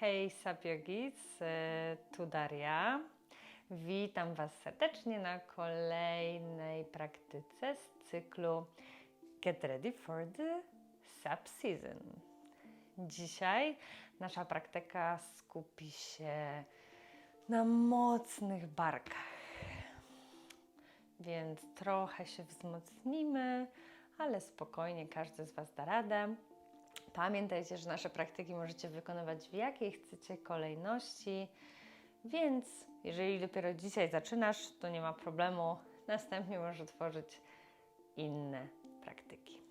Hej Sapiogis, y, tu Daria. Witam Was serdecznie na kolejnej praktyce z cyklu Get Ready for the Sap Season. Dzisiaj nasza praktyka skupi się na mocnych barkach, więc trochę się wzmocnimy, ale spokojnie każdy z Was da radę. Pamiętajcie, że nasze praktyki możecie wykonywać w jakiej chcecie kolejności, więc jeżeli dopiero dzisiaj zaczynasz, to nie ma problemu. Następnie możesz tworzyć inne praktyki.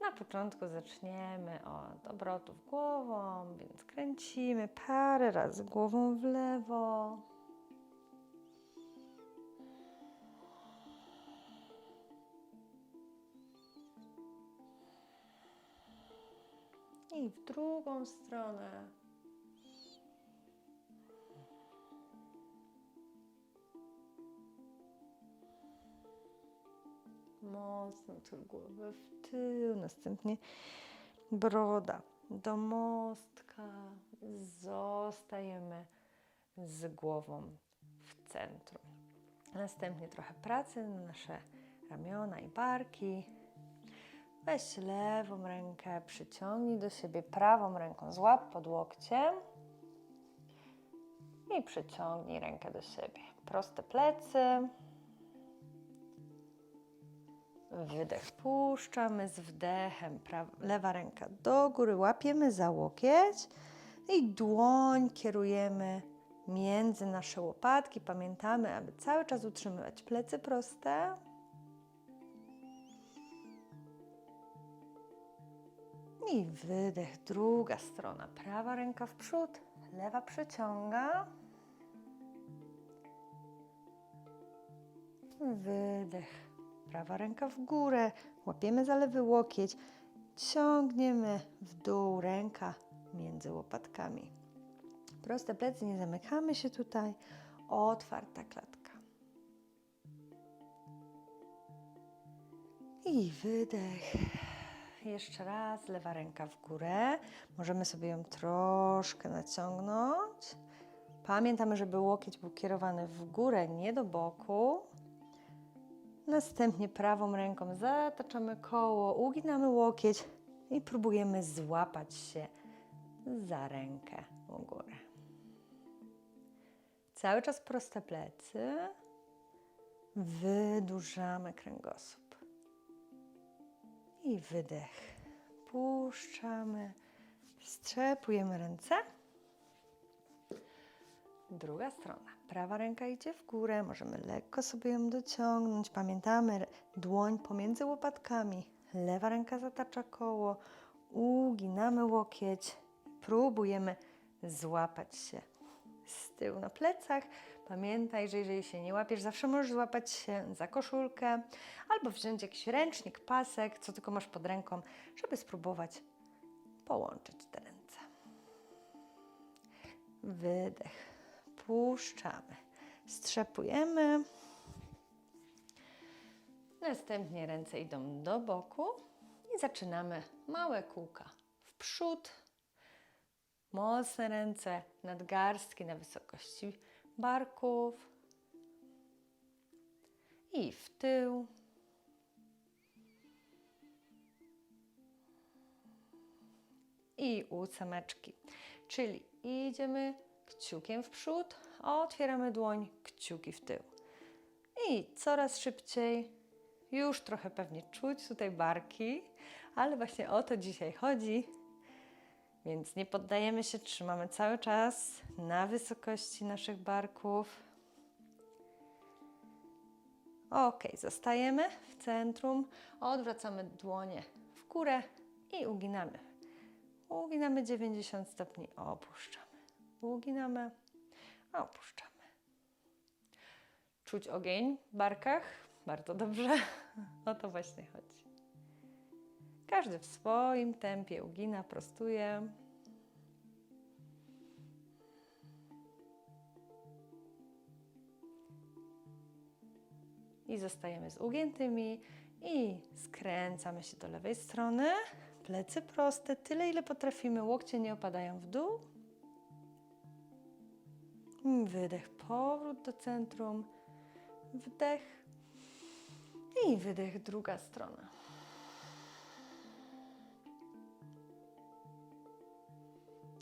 Na początku zaczniemy od obrotów głową, więc kręcimy parę razy głową w lewo. I w drugą stronę. Mocno tył głowy w tył, następnie broda do mostka. Zostajemy z głową w centrum. Następnie trochę pracy na nasze ramiona i barki. Weź lewą rękę, przyciągnij do siebie prawą ręką, złap pod łokciem i przyciągnij rękę do siebie. Proste plecy. Wydech puszczamy z wdechem. Lewa ręka do góry, łapiemy za łokieć i dłoń kierujemy między nasze łopatki. Pamiętamy, aby cały czas utrzymywać plecy proste. I wydech, druga strona. Prawa ręka w przód, lewa przyciąga. Wydech, prawa ręka w górę, łapiemy za lewy łokieć, ciągniemy w dół, ręka między łopatkami. Proste plecy, nie zamykamy się tutaj, otwarta klatka. I wydech. Jeszcze raz, lewa ręka w górę. Możemy sobie ją troszkę naciągnąć. Pamiętamy, żeby łokieć był kierowany w górę, nie do boku. Następnie prawą ręką zataczamy koło, uginamy łokieć i próbujemy złapać się za rękę u góry. Cały czas proste plecy. Wydłużamy kręgosłup. I wydech. Puszczamy. Strzepujemy ręce. Druga strona. Prawa ręka idzie w górę. Możemy lekko sobie ją dociągnąć. Pamiętamy dłoń pomiędzy łopatkami. Lewa ręka zatacza koło. Uginamy łokieć. Próbujemy złapać się z tyłu na plecach. Pamiętaj, że jeżeli się nie łapiesz, zawsze możesz złapać się za koszulkę albo wziąć jakiś ręcznik, pasek, co tylko masz pod ręką, żeby spróbować połączyć te ręce. Wydech. Puszczamy. Strzepujemy. Następnie ręce idą do boku i zaczynamy małe kółka w przód, Mocne ręce, nadgarstki na wysokości barków i w tył. I ósemeczki, czyli idziemy kciukiem w przód, otwieramy dłoń, kciuki w tył. I coraz szybciej, już trochę pewnie czuć tutaj barki, ale właśnie o to dzisiaj chodzi, więc nie poddajemy się, trzymamy cały czas na wysokości naszych barków. Ok, zostajemy w centrum, odwracamy dłonie w górę i uginamy. Uginamy 90 stopni, opuszczamy. Uginamy, opuszczamy. Czuć ogień w barkach? Bardzo dobrze. O to właśnie chodzi. Każdy w swoim tempie ugina, prostuje. I zostajemy z ugiętymi i skręcamy się do lewej strony. Plecy proste, tyle ile potrafimy. Łokcie nie opadają w dół. Wydech, powrót do centrum. Wdech i wydech, druga strona.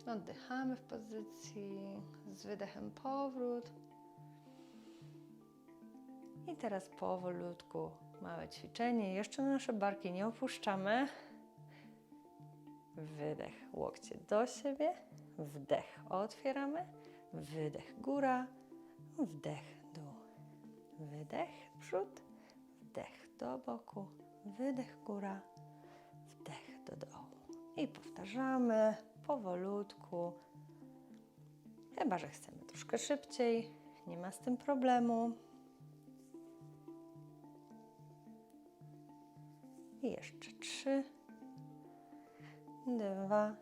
Oddychamy w pozycji z wydechem powrót. I teraz powolutku małe ćwiczenie. Jeszcze nasze barki nie opuszczamy. Wydech, łokcie do siebie. Wdech, otwieramy. Wydech, góra. Wdech, dół. Wydech, przód. Wdech do boku. Wydech, góra. Wdech do dołu. I powtarzamy powolutku. Chyba, że chcemy troszkę szybciej. Nie ma z tym problemu. I jeszcze trzy, dwa,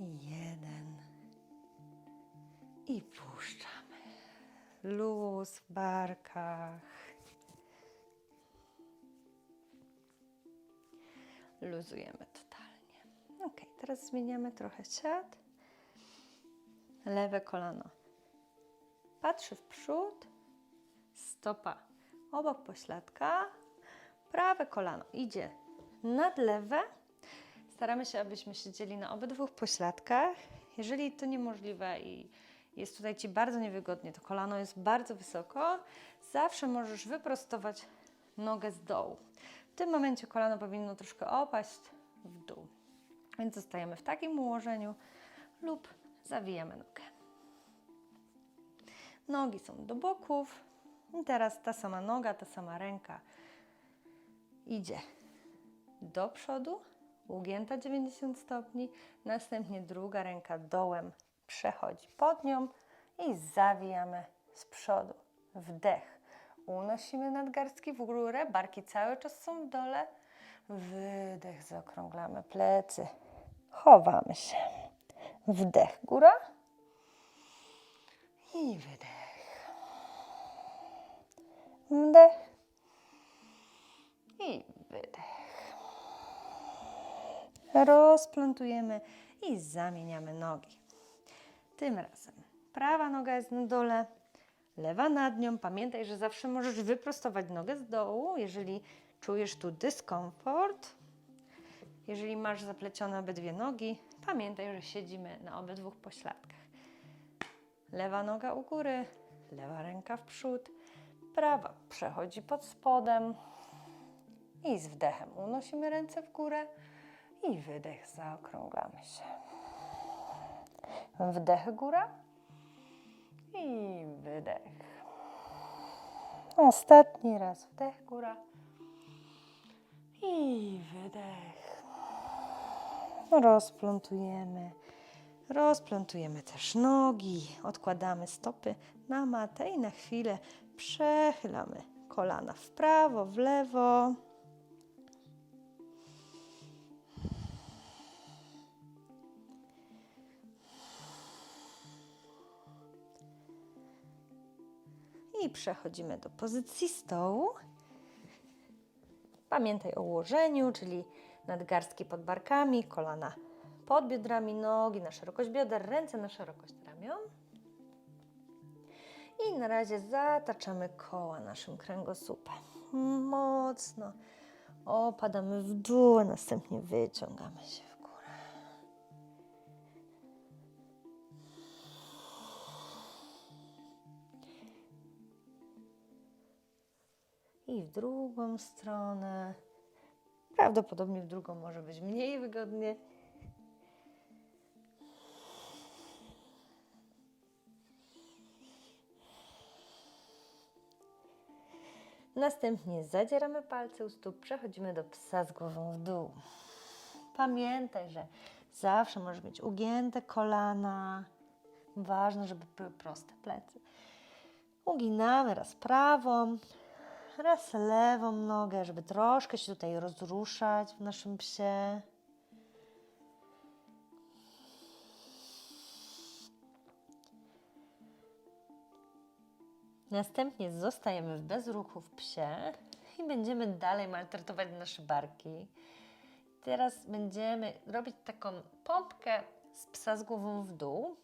jeden. I puszczamy. Luz w barkach. Luzujemy totalnie. Teraz zmieniamy trochę siad. Lewe kolano patrzy w przód, stopa obok pośladka, prawe kolano idzie nad lewe. Staramy się, abyśmy siedzieli na obydwu pośladkach. Jeżeli to niemożliwe i jest tutaj Ci bardzo niewygodnie, to kolano jest bardzo wysoko, zawsze możesz wyprostować nogę z dołu. W tym momencie kolano powinno troszkę opaść w dół. Więc zostajemy w takim ułożeniu lub zawijamy nogę. Nogi są do boków. I teraz ta sama noga, ta sama ręka idzie do przodu, ugięta 90 stopni, następnie druga ręka dołem przechodzi pod nią i zawijamy z przodu. Wdech. Unosimy nadgarstki w górę, barki cały czas są w dole. Wydech, zaokrąglamy plecy. Chowamy się. Wdech, góra. I wydech. Wdech. I wydech. Rozplątujemy i zamieniamy nogi. Tym razem prawa noga jest na dole, lewa nad nią. Pamiętaj, że zawsze możesz wyprostować nogę z dołu, jeżeli czujesz tu dyskomfort. Jeżeli masz zaplecione obydwie nogi, pamiętaj, że siedzimy na obydwu pośladkach. Lewa noga u góry, lewa ręka w przód, prawa przechodzi pod spodem i z wdechem unosimy ręce w górę i wydech, zaokrąglamy się. Wdech góra i wydech. Ostatni raz wdech góra i wydech. Rozplątujemy. Rozplątujemy też nogi, odkładamy stopy na matę i na chwilę przechylamy kolana w prawo, w lewo. I przechodzimy do pozycji stołu. Pamiętaj o ułożeniu, czyli nadgarstki pod barkami, kolana pod biodrami, nogi na szerokość bioder, ręce na szerokość ramion. I na razie zataczamy koła naszym kręgosłupem. Mocno opadamy w dół, a następnie wyciągamy się w górę. I w drugą stronę. Prawdopodobnie w drugą może być mniej wygodnie. Następnie zadzieramy palce u stóp, przechodzimy do psa z głową w dół. Pamiętaj, że zawsze możesz mieć ugięte kolana. Ważne, żeby były proste plecy. Uginamy raz prawą, raz lewą nogę, żeby troszkę się tutaj rozruszać w naszym psie. Następnie zostajemy w bezruchu w psie i będziemy dalej maltretować nasze barki. teraz będziemy robić taką pompkę z psa z głową w dół.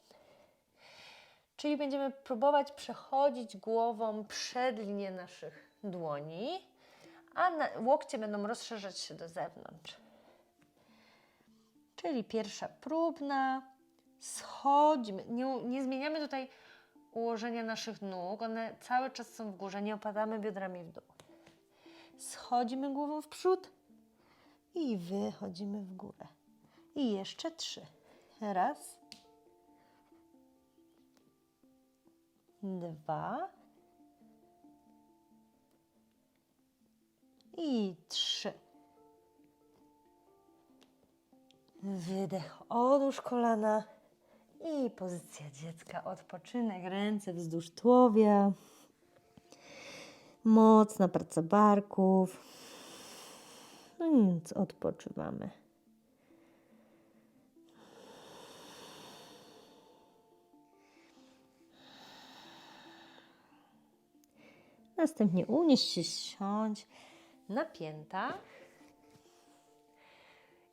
Czyli będziemy próbować przechodzić głową przed linię naszych dłoni, a łokcie będą rozszerzać się do zewnątrz. Czyli pierwsza próbna, schodzimy, nie, nie zmieniamy tutaj ułożenia naszych nóg, one cały czas są w górze, nie opadamy biodrami w dół. Schodzimy głową w przód i wychodzimy w górę. I jeszcze trzy. Raz, dwa i trzy. Wydech, odłóż kolana i pozycja dziecka, odpoczynek, ręce wzdłuż tułowia. Mocna praca barków. No nic, odpoczywamy. Następnie unieś się, siądź na piętach.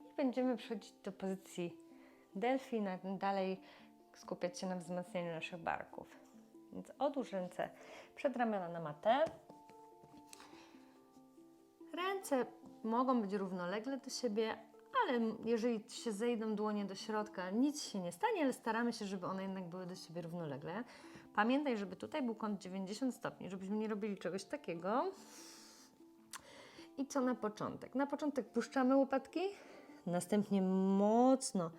I będziemy przechodzić do pozycji delfina, dalej skupiać się na wzmacnianiu naszych barków. Więc odłóż ręce przed ramiona na matę. Ręce mogą być równolegle do siebie, ale jeżeli się zejdą dłonie do środka, nic się nie stanie, ale staramy się, żeby one jednak były do siebie równolegle. Pamiętaj, żeby tutaj był kąt 90 stopni, żebyśmy nie robili czegoś takiego. I co na początek? Na początek puszczamy łopatki, następnie mocno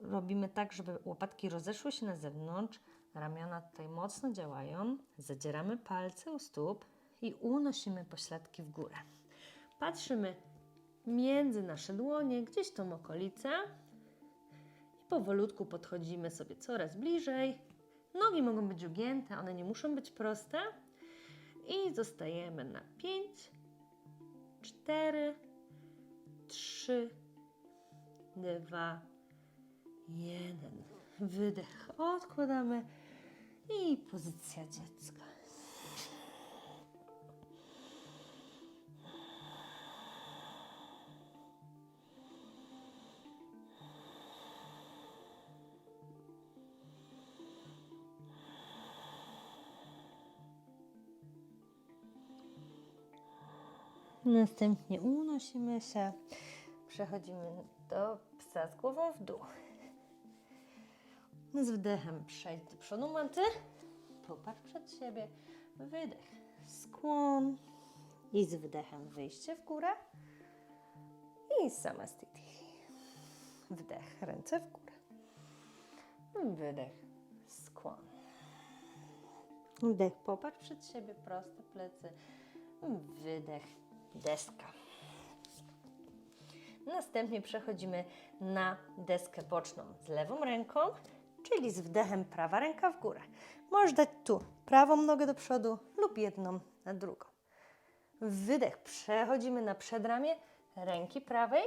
robimy tak, żeby łopatki rozeszły się na zewnątrz, ramiona tutaj mocno działają, zadzieramy palce u stóp i unosimy pośladki w górę. Patrzymy między nasze dłonie, gdzieś tą okolicę i powolutku podchodzimy sobie coraz bliżej. Nogi mogą być ugięte, one nie muszą być proste. I zostajemy na 5, 4, 3, 2, 1. Wydech odkładamy i pozycja dziecka. Następnie unosimy się, przechodzimy do psa z głową w dół. Z wdechem przejdź do przodu maty, popatrz przed siebie, wydech, skłon. I z wdechem wyjście w górę. I samastiti. Wdech, ręce w górę. Wydech, skłon. Wdech, popatrz przed siebie, proste plecy. Wydech, deska. Następnie przechodzimy na deskę boczną z lewą ręką, czyli z wdechem prawa ręka w górę. Możesz dać tu prawą nogę do przodu lub jedną na drugą. Wydech, przechodzimy na przedramię ręki prawej,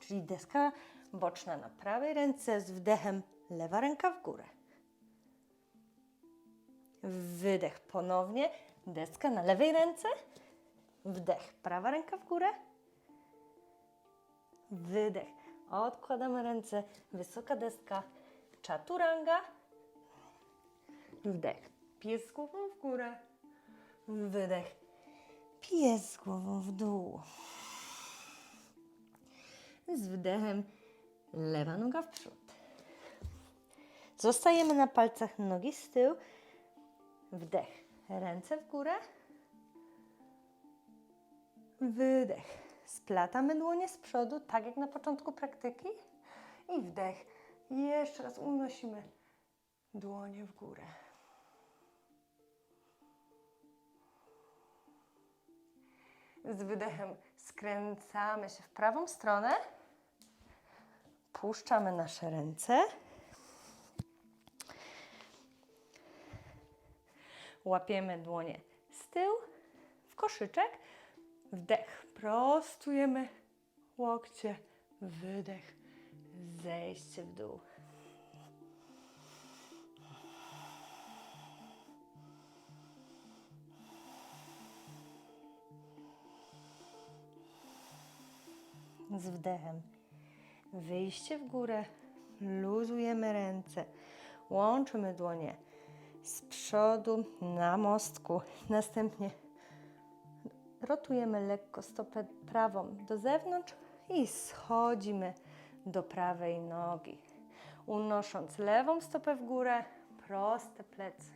czyli deska boczna na prawej ręce z wdechem lewa ręka w górę. Wydech ponownie, deska na lewej ręce, wdech, prawa ręka w górę, wydech, odkładamy ręce, wysoka deska, czaturanga, wdech, pies z głową w górę, wydech, pies z głową w dół. Z wdechem. Lewa noga w przód. Zostajemy na palcach nogi z tyłu. Wdech, ręce w górę. Wydech. Splatamy dłonie z przodu, tak jak na początku praktyki. I wdech. Jeszcze raz unosimy dłonie w górę. Z wydechem skręcamy się w prawą stronę. Puszczamy nasze ręce. Łapiemy dłonie z tyłu w koszyczek. Wdech, prostujemy łokcie, wydech, zejście w dół. z wdechem. Wyjście w górę, luzujemy ręce, łączymy dłonie z przodu na mostku. Następnie rotujemy lekko stopę prawą do zewnątrz i schodzimy do prawej nogi. Unosząc lewą stopę w górę, proste plecy.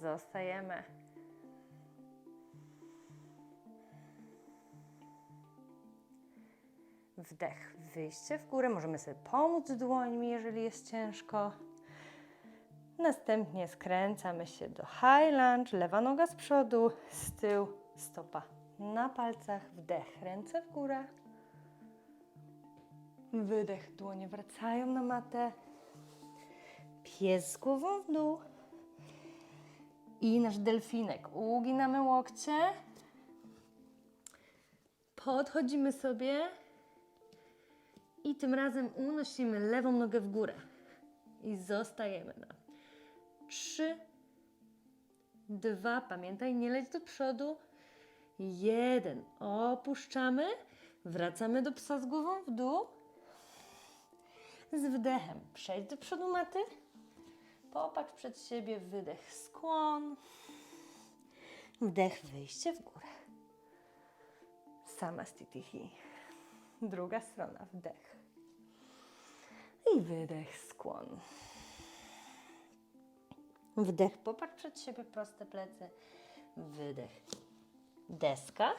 Zostajemy. Wdech, wyjście w górę. Możemy sobie pomóc dłońmi, jeżeli jest ciężko. Następnie skręcamy się do high lunge, lewa noga z przodu, z tyłu, stopa na palcach, wdech, ręce w górę. Wydech, dłonie wracają na matę. Pies z głową w dół. I nasz delfinek. Uginamy łokcie. Podchodzimy sobie. I tym razem unosimy lewą nogę w górę. I zostajemy na trzy, dwa. Pamiętaj, nie leć do przodu. Jeden. Opuszczamy. Wracamy do psa z głową w dół. Z wdechem przejdź do przodu maty. Popatrz przed siebie, wydech, skłon. Wdech, wyjście w górę. Sama stitihi. Druga strona, wdech. I wydech, skłon. Wdech, popatrz przed siebie, proste plecy. Wydech, deska.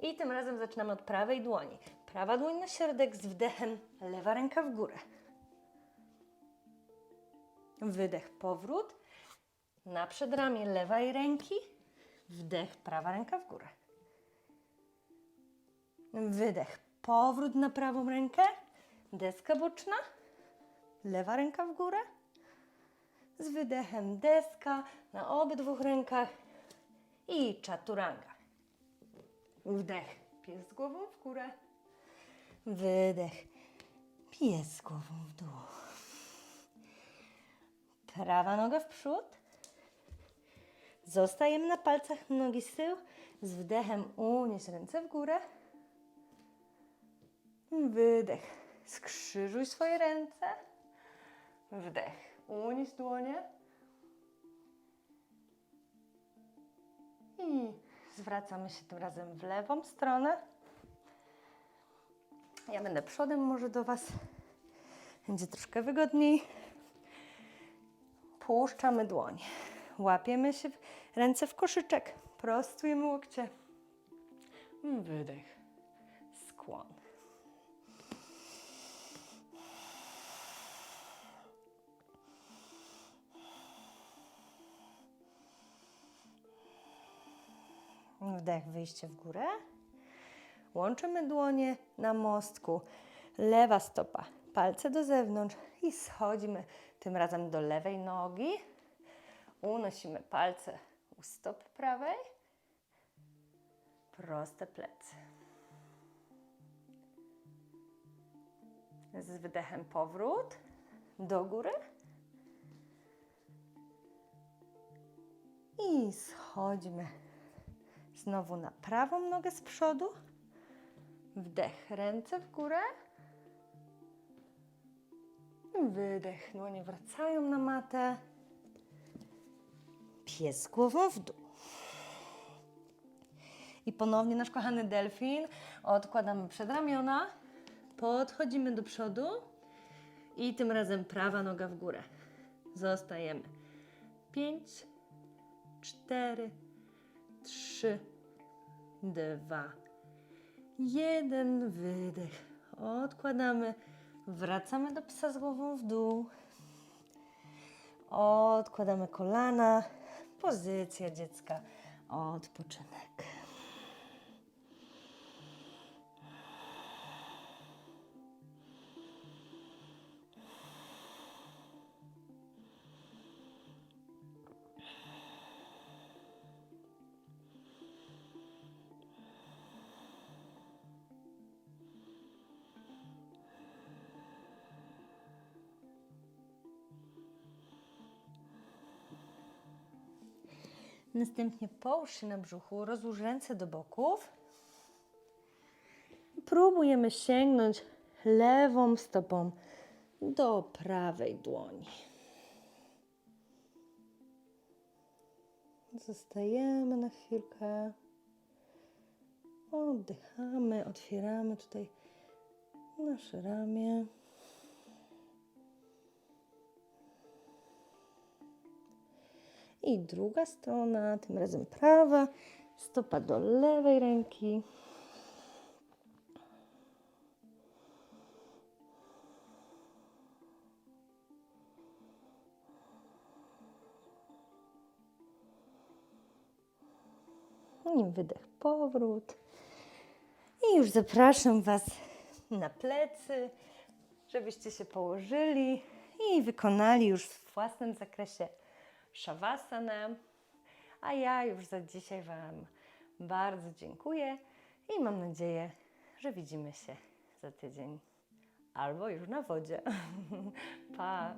I tym razem zaczynamy od prawej dłoni. Prawa dłoń na środek z wdechem, lewa ręka w górę. Wydech, powrót. Na przedramię lewej ręki. Wdech, prawa ręka w górę. Wydech, powrót na prawą rękę. Deska boczna. Lewa ręka w górę. Z wydechem deska na obydwu rękach. I chaturanga. Wdech, pies z głową w górę. Wydech, pies z głową w dół. Prawa noga w przód. Zostajemy na palcach nogi z tyłu. Z wdechem unieś ręce w górę. Wydech. Skrzyżuj swoje ręce. Wdech. Unieś dłonie. I zwracamy się tym razem w lewą stronę. Ja będę przodem może do Was. Będzie troszkę wygodniej. Puszczamy dłonie. Łapiemy się w ręce w koszyczek. Prostujemy łokcie. Wydech. Skłon. Wdech, wyjście w górę. Łączymy dłonie na mostku. Lewa stopa, palce do zewnątrz i schodzimy tym razem do lewej nogi. Unosimy palce u stopy prawej. Proste plecy. Z wydechem powrót do góry. I schodzimy znowu na prawą nogę z przodu. Wdech, ręce w górę. Wydech, dłonie wracają na matę. Pies głową w dół. I ponownie nasz kochany delfin. Odkładamy przed ramiona. Podchodzimy do przodu. I tym razem prawa noga w górę. Zostajemy. Pięć, cztery, trzy, dwa, jeden. Wydech. Odkładamy. Wracamy do psa z głową w dół. Odkładamy kolana. Pozycja dziecka. Odpoczynek. Następnie połóż się na brzuchu, rozłóż ręce do boków. spróbujemy sięgnąć lewą stopą do prawej dłoni. Zostajemy na chwilkę. Oddychamy, otwieramy tutaj nasze ramię. I druga strona, tym razem prawa, stopa do lewej ręki. I wydech, powrót. I już zapraszam Was na plecy, żebyście się położyli i wykonali już w własnym zakresie szawasanę. A ja już za dzisiaj Wam bardzo dziękuję i mam nadzieję, że widzimy się za tydzień albo już na wodzie. pa!